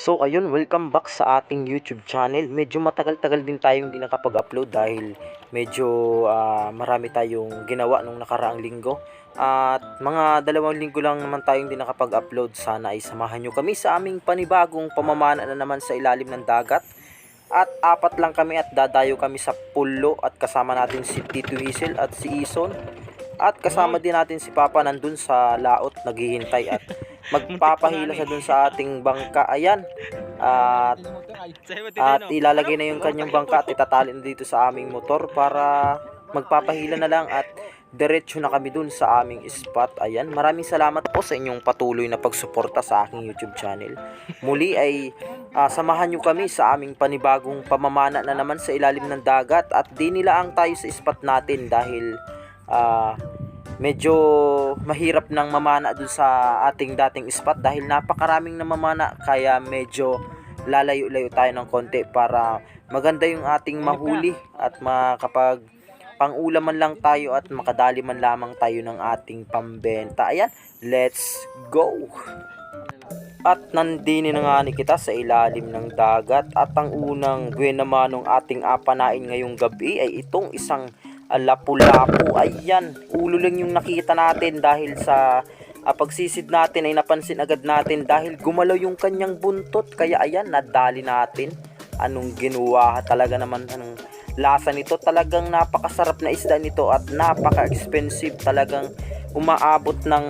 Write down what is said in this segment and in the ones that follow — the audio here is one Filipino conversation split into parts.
So ayun, welcome back sa ating YouTube channel. Medyo matagal-tagal din tayong hindi nakapag-upload dahil medyo ah, marami tayong ginawa nung nakaraang linggo. At mga dalawang linggo lang naman tayong hindi nakapag-upload. Sana ay samahan nyo kami sa aming panibagong pamamana na naman sa ilalim ng dagat. At apat lang kami at dadayo kami sa pulo at kasama natin si Tito Hazel at si Ison. At kasama din natin si Papa nandun sa laot naghihintay at magpapahila siya dun sa ating bangka. Ayan. At, at ilalagay na yung kanyang bangka at itatali na dito sa aming motor para magpapahila na lang at diretso na kami dun sa aming spot. Ayan. Maraming salamat po sa inyong patuloy na pagsuporta sa aking YouTube channel. Muli ay ah, samahan nyo kami sa aming panibagong pamamana na naman sa ilalim ng dagat at di nilaang tayo sa spot natin dahil ah, medyo mahirap nang mamana dun sa ating dating spot dahil napakaraming namamana kaya medyo lalayo-layo tayo ng konti para maganda yung ating mahuli at makapag pang-ulam man lang tayo at makadali man lamang tayo ng ating pambenta. Ayan, let's go! At nandini na nga ni kita sa ilalim ng dagat at ang unang buwan naman ng ating apanain ngayong gabi ay itong isang lapu-lapu. Ayan, ulo lang yung nakita natin dahil sa ah, pagsisid natin ay napansin agad natin dahil gumalaw yung kanyang buntot. Kaya ayan, nadali natin. Anong ginawa talaga naman anong lasa nito. Talagang napakasarap na isda nito at napaka-expensive. Talagang umaabot ng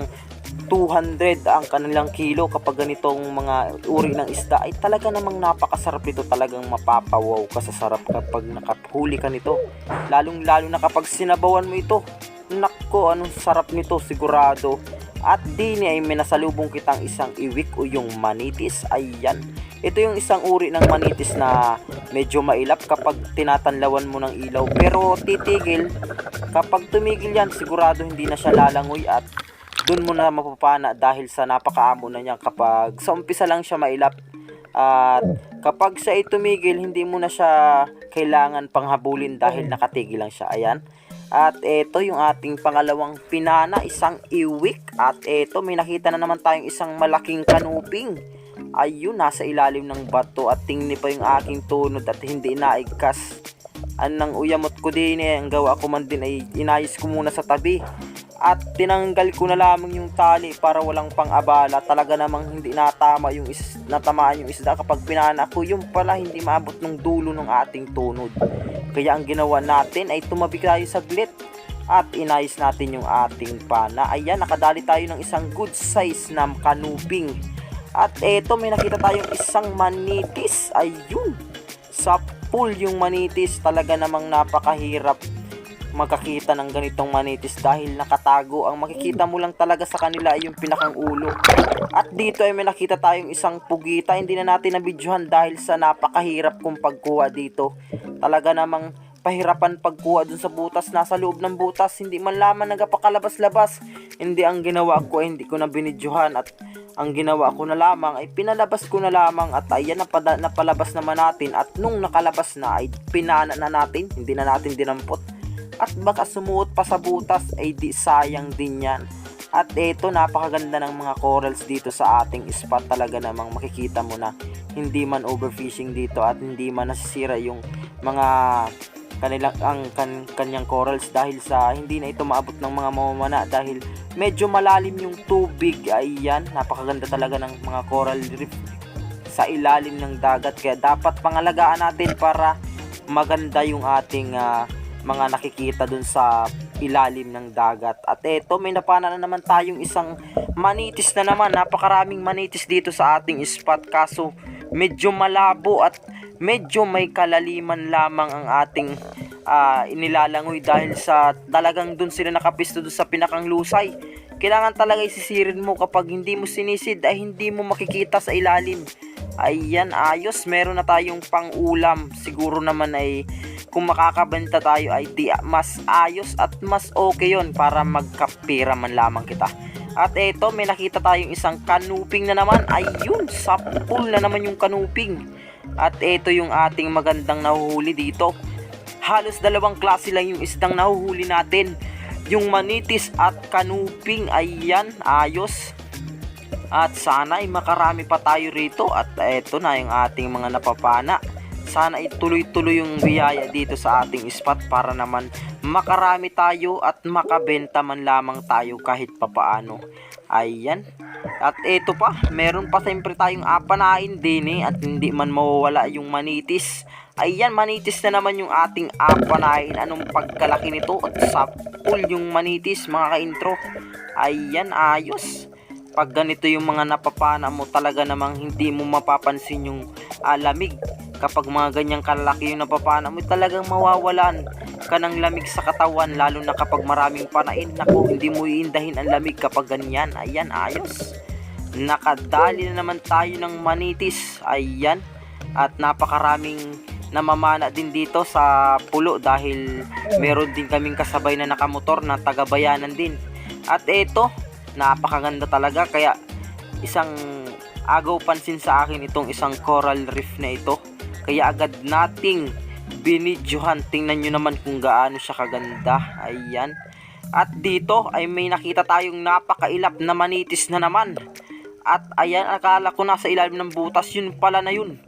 200 ang kanilang kilo kapag ganitong mga uri ng isda ay talaga namang napakasarap nito talagang mapapawaw ka sa sarap kapag nakahuli ka nito. Lalong lalo na kapag sinabawan mo ito. Nakko anong sarap nito sigurado. At dini ay may nasalubong kitang isang iwik o yung manitis. Ayan. Ito yung isang uri ng manitis na medyo mailap kapag tinatanlawan mo ng ilaw. Pero titigil kapag tumigil yan sigurado hindi na siya lalangoy at doon mo na mapapana dahil sa napakaamo na niya kapag sa umpisa lang siya mailap. At kapag siya ay tumigil hindi mo na siya kailangan panghabulin dahil nakatigil lang siya. Ayan. At ito yung ating pangalawang pinana isang iwik. At ito may nakita na naman tayong isang malaking kanuping. Ayun nasa ilalim ng bato at tingni pa yung aking tunod at hindi naigkas. Anang uyamot ko din eh ang gawa ko man din ay inayos ko muna sa tabi at tinanggal ko na lamang yung tali para walang pang-abala. Talaga namang hindi natama yung is natamaan yung isda kapag pinana ko. Yung pala hindi maabot ng dulo ng ating tunod kaya ang ginawa natin ay tumabi tayo saglit at inayos natin yung ating pana. Ayan nakadali tayo ng isang good size na kanuping at eto may nakita tayong isang manitis. Ayun sa pool yung manitis. Talaga namang napakahirap makakita ng ganitong manitis dahil nakatago. Ang makikita mo lang talaga sa kanila ay yung pinakang ulo. At dito ay may nakita tayong isang pugita. Hindi na natin nabidyohan dahil sa napakahirap kong pagkuha dito. Talaga namang pahirapan pagkuha dun sa butas. Nasa loob ng butas hindi man lamang nagapakalabas-labas. Hindi ang ginawa ko ay hindi ko na binidyohan. At ang ginawa ko na lamang ay pinalabas ko na lamang. At ayan napada, napalabas naman natin. At nung nakalabas na ay pinana na natin hindi na natin dinampot at baka sumuot pa sa butas ay di sayang din yan. At eto napakaganda ng mga corals dito sa ating spot. Talaga namang makikita mo na hindi man overfishing dito at hindi man nasisira yung mga kanilang ang kan, kanyang corals dahil sa hindi na ito maabot ng mga mamamana dahil medyo malalim yung tubig. Ayan napakaganda talaga ng mga coral reef sa ilalim ng dagat. Kaya dapat pangalagaan natin para maganda yung ating ah, mga nakikita dun sa ilalim ng dagat. At eto, may napana na naman tayong isang manitis na naman. Napakaraming manitis dito sa ating spot. Kaso, medyo malabo at medyo may kalaliman lamang ang ating ah, inilalangoy dahil sa talagang dun sila nakapisto dun sa pinakang lusay. Kailangan talaga isisirin mo kapag hindi mo sinisid ay hindi mo makikita sa ilalim. Ayan, ayos. Meron na tayong pang-ulam. Siguro naman ay kung makakabenta tayo ay di mas ayos at mas okay yon para magkapira man lamang kita. At eto, may nakita tayong isang kanuping na naman. Ayun, sa pool na naman yung kanuping. At eto yung ating magandang nahuhuli dito. Halos dalawang klase lang yung isdang nahuhuli natin. Yung manitis at kanuping, ayan, ayos. At sana ay makarami pa tayo rito at eto na yung ating mga napapana. Sana ituloy-tuloy yung biyaya dito sa ating spot para naman makarami tayo at makabenta man lamang tayo kahit papaano. Ayan. At eto pa, meron pa siyempre tayong apanain din eh at hindi man mawawala yung manitis. Ayan, manitis na naman yung ating apanain. Anong pagkalaki nito at sa full yung manitis mga ka-intro. Ayan, ayos. Pag ganito yung mga napapana mo talaga namang hindi mo mapapansin yung ah, lamig. Kapag mga ganyang kalaki yung napapana mo talagang mawawalan ka ng lamig sa katawan lalo na kapag maraming panain. Naku, hindi mo iindahin ang lamig kapag ganyan. Ayan, ayos. Nakadali na naman tayo ng manitis. Ayan. At napakaraming namamana din dito sa pulo dahil meron din kaming kasabay na nakamotor na tagabayanan din. At eto, napakaganda talaga kaya isang agaw pansin sa akin itong isang coral reef na ito. Kaya agad nating binidyohan. Tingnan nyo naman kung gaano siya kaganda. Ayan. At dito ay may nakita tayong napakailap na manitis na naman. At ayan, akala ko nasa ilalim ng butas, yun pala na yun.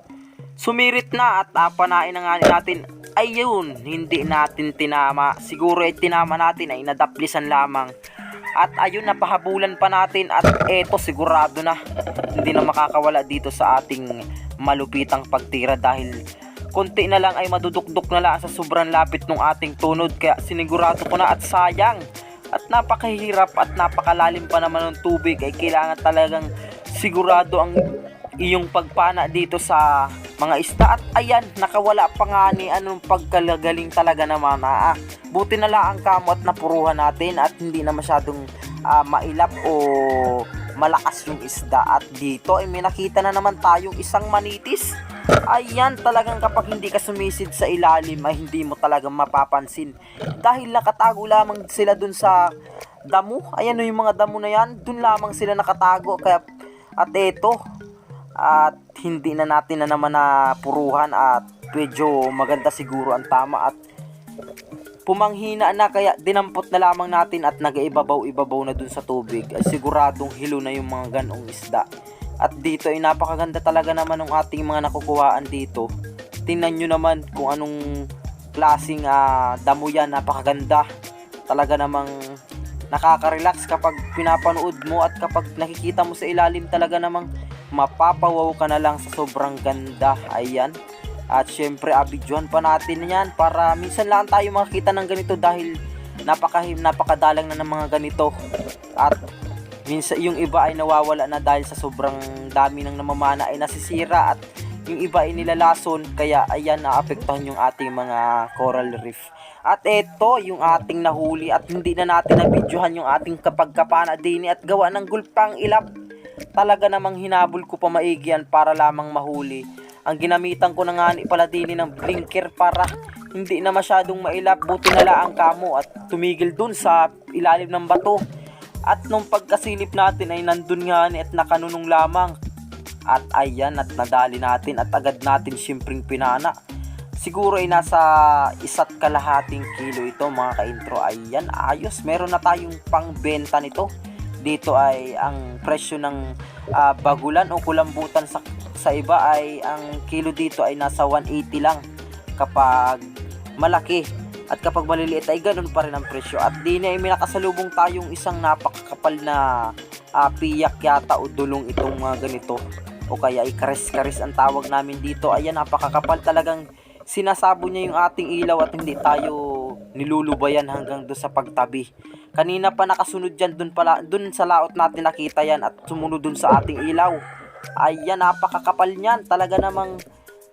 Sumirit na at apanain na nga natin. Ayun, hindi natin tinama. Siguro ay tinama natin ay nadaplisan lamang. At ayun, napahabulan pa natin at eto sigurado na. Hindi na makakawala dito sa ating malupitang pagtira dahil konti na lang ay madudukdok na lang sa sobrang lapit ng ating tunod kaya sinigurado ko na at sayang. At napakahirap at napakalalim pa naman ng tubig. Ay kailangan talagang sigurado ang iyong pagpana dito sa mga isda at ayan nakawala pa nga ni anong pagkalagaling talaga naman ah, buti na lang ang kamot na puruhan natin at hindi na masyadong ah, mailap o malakas yung isda. At dito ay may nakita na naman tayong isang manitis. Ayan talagang kapag hindi ka sumisid sa ilalim ay hindi mo talagang mapapansin. Dahil nakatago lamang sila dun sa damo. Ayan o yung mga damo na yan dun lamang sila nakatago. Kaya at eto at hindi na natin na naman na puruhan at medyo maganda siguro ang tama at pumanghina na kaya dinampot na lamang natin at nagaibabaw-ibabaw na dun sa tubig. Ay siguradong hilo na yung mga ganong isda. At dito ay napakaganda talaga naman ng ating mga nakukuhaan dito. Tingnan nyo naman kung anong klaseng ah, damo yan. Napakaganda. Talaga namang nakaka-relax kapag pinapanood mo at kapag nakikita mo sa ilalim talaga namang mapapawaw ka na lang sa sobrang ganda. Ayan. At syempre abidyohan pa natin yan para minsan lang tayo makakita ng ganito dahil napakahim napakadalang na ng mga ganito. At minsan yung iba ay nawawala na dahil sa sobrang dami ng namamana ay nasisira at yung iba ay nilalason. Kaya ayan naapektuhan yung ating mga coral reef. At eto yung ating nahuli at hindi na natin nabidyohan yung ating kapagkapana din at gawa ng gulpang ilap talaga namang hinabol ko pa maigi yan para lamang mahuli. Ang ginamitan ko na nga ni pala din ng blinker para hindi na masyadong mailap. Buti na lang ang kamo at tumigil dun sa ilalim ng bato. At nung pagkasilip natin ay nandun nga ni at nakanunong lamang. At ayan at nadali natin at agad natin siyempre pinana. Siguro ay nasa isa't kalahating kilo ito mga ka-intro. Ayan ayos. Meron na tayong pangbenta nito dito ay ang presyo ng ah, bagulan o kulambutan sa sa iba ay ang kilo dito ay nasa 180 lang. Kapag malaki at kapag maliliit ay ganun pa rin ang presyo. At di na ay may tayong isang napakakapal na ah, piyak yata o dulong itong mga ganito. O kaya ay karis-karis ang tawag namin dito. Ayan napakakapal talagang sinasabo niya yung ating ilaw at hindi tayo nilulubayan hanggang doon sa pagtabi. Kanina pa nakasunod yan dun pala dun sa laot natin nakita yan at sumunod dun sa ating ilaw. Ayan napakakapal niyan. Talaga namang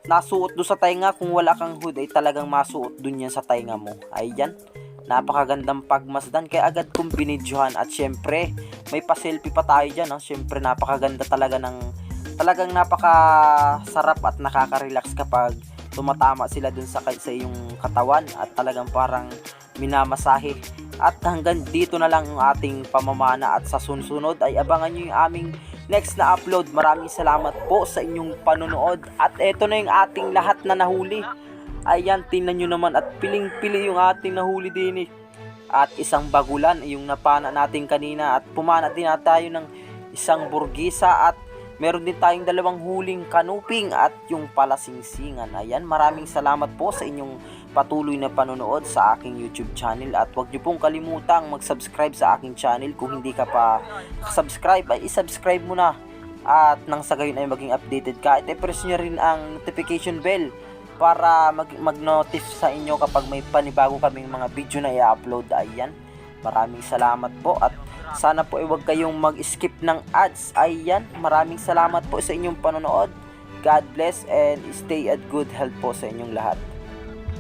nasuot do sa tainga. Kung wala kang hood ay talagang masuot dun yan sa tainga mo. Ayan napakagandang pagmasdan. Kaya agad kong binidyohan. At syempre may pa-selfie pa tayo dyan no? syempre napakaganda talaga ng talagang napakasarap at nakaka-relax kapag tumatama sila dun sa, sa iyong katawan at talagang parang minamasahe at hanggang dito na lang ang ating pamamana at sa sunsunod ay abangan nyo yung aming next na upload. Maraming salamat po sa inyong panonood at eto na yung ating lahat na nahuli. Ayan, tingnan nyo naman at piling-pili yung ating nahuli din eh. At isang bagulan yung napana natin kanina at pumana din na tayo ng isang burgisa at meron din tayong dalawang huling kanuping at yung palasingsingan. Ayan, maraming salamat po sa inyong patuloy na panonood sa aking YouTube channel. At huwag niyo pong kalimutang mag-subscribe sa aking channel. Kung hindi ka pa subscribe ay i-subscribe mo na. At nang sa gayon ay maging updated ka. At i-press nyo rin ang notification bell para mag mag-notif sa inyo kapag may panibago kaming mga video na i-upload. Ayan maraming salamat po. At sana po ay huwag kayong mag-skip ng ads. Ayan maraming salamat po sa inyong panonood. God bless and stay at good health po sa inyong lahat